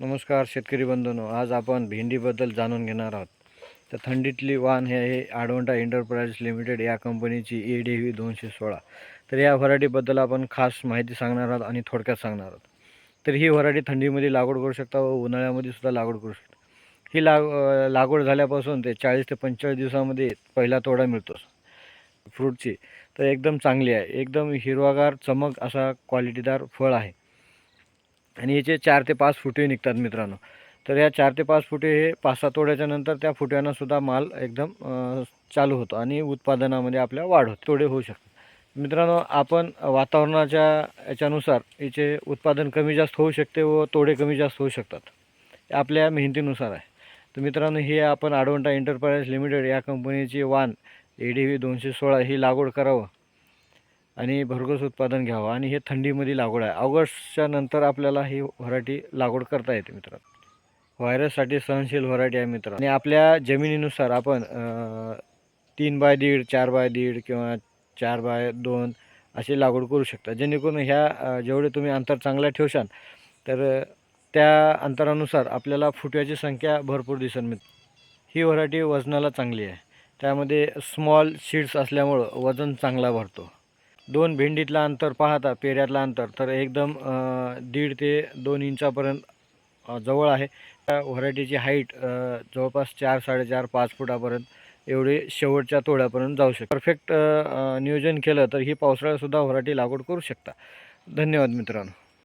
नमस्कार शेतकरी बंधूंनो आज आपण भेंडीबद्दल जाणून घेणार आहोत. तर थंडीतली वाण हे आहे आडवंटा एंटरप्राइज लिमिटेड या कंपनीची ए डी व्ही दोनशे सोळा. तर या व्हरायटीबद्दल आपण खास माहिती सांगणार आहोत आणि थोडक्यात सांगणार आहोत. तर ही व्हरायटी थंडीमध्ये लागवड करू शकता व उन्हाळ्यामध्ये सुद्धा लागवड करू शकता. ही लाग लागवड झाल्यापासून ते चाळीस ते पंचेचाळीस दिवसामध्ये पहिला तोडा मिळतो. फ्रूटची. तर एकदम चांगली आहे. एकदम हिरवागार चमक असा क्वालिटीदार फळ आहे. आणि याचे चार ते पाच फुटे निघतात मित्रांनो. तर या चार ते पाच फुटे हे पाच सात तोड्याच्या नंतर त्या फुट्यांनासुद्धा माल एकदम चालू होतो आणि उत्पादनामध्ये आपल्या वाढ होते. तोडे होऊ शकतात. मित्रांनो आपण वातावरणाच्या याच्यानुसार याचे उत्पादन कमी जास्त होऊ शकते व तोडे कमी जास्त होऊ शकतात. हे आपल्या मेहनतीनुसार आहे. तर मित्रांनो हे आपण आडवंटा एंटरप्राइज लिमिटेड या कंपनीची वाण ए डी व्ही दोनशे सोळा ही लागवड करावं. आणि भरघोस उत्पादन घ्यावं आणि हे थंडीमध्ये लागवड आहे. ऑगस्टच्या नंतर आपल्याला ही व्हरायटी लागवड करता येते मित्र व्हायरससाठी सहनशील व्हरायटी आहे मित्र आणि आपल्या जमिनीनुसार आपण तीन बाय दीड चार बाय दीड किंवा चार बाय दोन अशी लागवड करू शकता. जेणेकरून ह्या जेवढे तुम्ही अंतर चांगलं ठेवशाल तर त्या अंतरानुसार आपल्याला फुटव्याची संख्या भरपूर दिसेल मित्र ही व्हरायटी वजनाला चांगली आहे. त्यामध्ये स्मॉल सीड्स असल्यामुळं वजन चांगला भरतो दोन भेंडीतलं अंतर पाहता पेऱ्यातलं अंतर तर एकदम दीड ते दोन इंचापर्यंत जवळ आहे. त्या व्हरायटीची हाईट जवळपास चार साडेचार पाच फुटापर्यंत एवढे शेवटच्या तोड्यापर्यंत जाऊ शकते. परफेक्ट नियोजन केलं तर ही पावसाळ्यातसुद्धा व्हरायटी लागवड करू शकता. धन्यवाद मित्रांनो.